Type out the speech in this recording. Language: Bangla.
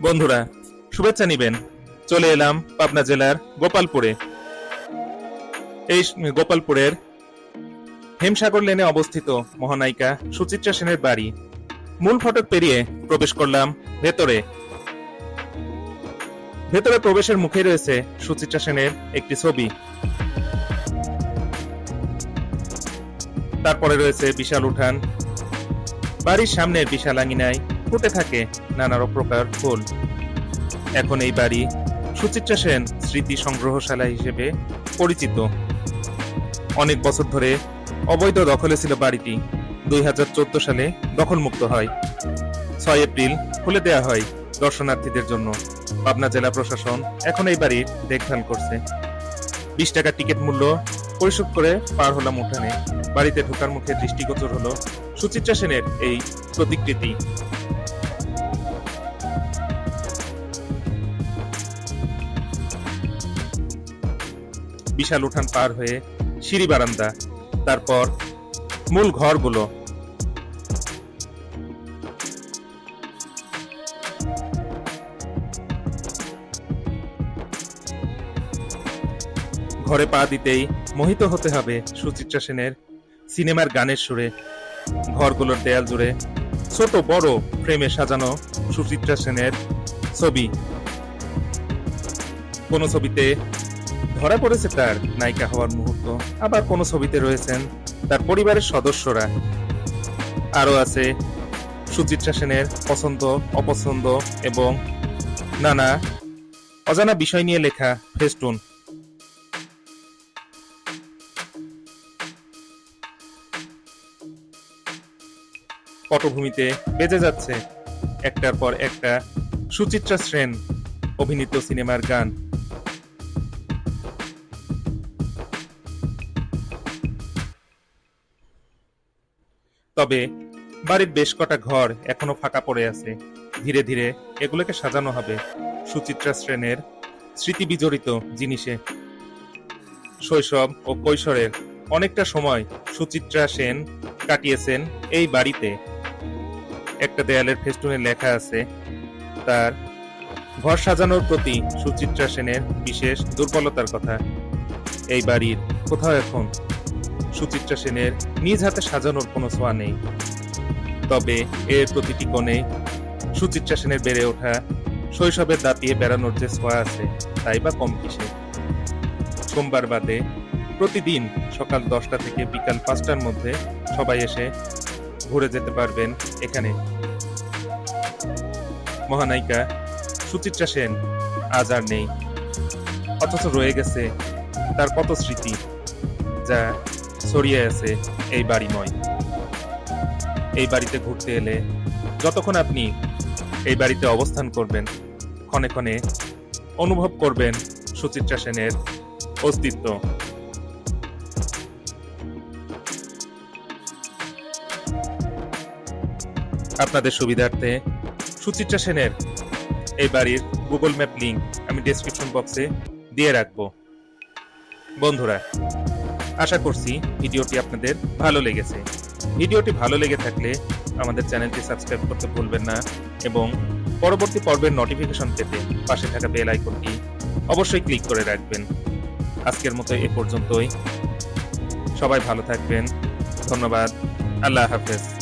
বন্ধুরা, শুভেচ্ছা নিবেন। চলে এলাম পাবনা জেলার গোপালপুরে। এই গোপালপুরের হেমসাগর লেনে অবস্থিত মহানায়িকা সুচিত্রা সেনের বাড়ি। মূল ফটক পেরিয়ে প্রবেশ করলাম ভেতরে। ভেতরে প্রবেশের মুখে রয়েছে সুচিত্রা সেনের একটি ছবি। তারপরে রয়েছে বিশাল উঠান। বাড়ির সামনের বিশাল আঙিনায় ফুটে থাকে নানা প্রকার ফুল। এখন এই বাড়ি সুচিত্রা সেন স্মৃতি সংগ্রহশালা হিসেবে পরিচিত। অনেক বছর ধরে অবৈধ দখলে ছিল বাড়িটি। দুই সালে দখলমুক্ত হয়। ছয় এপ্রিল খুলে দেওয়া হয় দর্শনার্থীদের জন্য। পাবনা জেলা প্রশাসন এখন এই বাড়ির দেখভাল করছে। বিশ টাকা টিকিট মূল্য পরিশোধ করে পার হলাম উঠানে। বাড়িতে ঢোকার মুখে দৃষ্টিগোচর হলো সুচিত্রা সেনের এই প্রতিকৃতি। বিশাল উঠান পার হয়ে সিঁড়ি বারান্দা, তারপর মূল ঘরগুলো। ঘরে পা দিতেই মোহিত হতে হবে সুচিত্রা সেনের সিনেমার গানের সুরে। ঘরগুলোর দেয়াল জুড়ে ছোট বড় ফ্রেমে সাজানো সুচিত্রা সেনের ছবি। কোনো ছবিতে ধরা পড়েছে তার নায়িকা হওয়ার মুহূর্ত। আবার কোন ছবিতে রয়েছেন তার পরিবারের সদস্যরা। আরও আছে সুচিত্রা সেনের পছন্দ, অপছন্দ এবং নানা অজানা বিষয় নিয়ে লেখা ফেস্টুন। পটভূমিতে বেজে যাচ্ছে একটার পর একটা সুচিত্রা সেন অভিনীত সিনেমার গান। তবে বাড়ির বেশ কটা ঘর এখনও ফাঁকা পড়ে আছে। ধীরে ধীরে এগুলোকে সাজানো হবে। সুচিত্রা শ্রেণের স্মৃতি বিজড়িত জিনিসে। শৈশব ও কৈশোরের অনেকটা সময় সুচিত্রা সেন কাটিয়েছেন এই বাড়িতে। একটা দেয়ালের ফেস্টুনে লেখা আছে, তার ঘর সাজানোর প্রতি সুচিত্রা সেনের বিশেষ দুর্বলতার কথা। এই বাড়ির কোথাও এখন সুচিত্রা সেনের নিজ হাতে সাজানোর কোনো ছোঁয়া নেই। তবে এর প্রতিটি কোণে সুচিত্রা সেনের বেড়ে ওঠা শৈশবের দাঁতিয়ে বেড়ানোর যে ছোঁয়া আছে, তাই বা কম কিসে? সোমবার বাদে প্রতিদিন সকাল দশটা থেকে বিকাল পাঁচটার মধ্যে সবাই এসে ঘুরে যেতে পারবেন এখানে। মহানায়িকা সুচিত্রা সেন আজ আর নেই। অথচ রয়ে গেছে তার কত স্মৃতি যা ছড়িয়ে আছে এই বাড়িময়। এই বাড়িতে ঘুরতে এলে যতক্ষণ আপনি এই বাড়িতে অবস্থান করবেন, ক্ষণে ক্ষণে অনুভব করবেন সুচিত্রা সেনের অস্তিত্ব। আপনাদের সুবিধার্থে সুচিত্রা সেনের এই বাড়ির গুগল ম্যাপ লিংক আমি ডেসক্রিপশন বক্সে দিয়ে রাখব। বন্ধুরা আশা করছি ভিডিওটি আপনাদের ভালো লেগেছে। ভিডিওটি ভালো লেগে থাকলে আমাদের চ্যানেলটি সাবস্ক্রাইব করতে ভুলবেন না এবং পরবর্তী পর্বের নোটিফিকেশন পেতে পাশে থাকা বেল আইকনটি অবশ্যই ক্লিক করে রাখবেন। আজকের মতো এ পর্যন্তই। সবাই ভালো থাকবেন। ধন্যবাদ। আল্লাহ হাফেজ।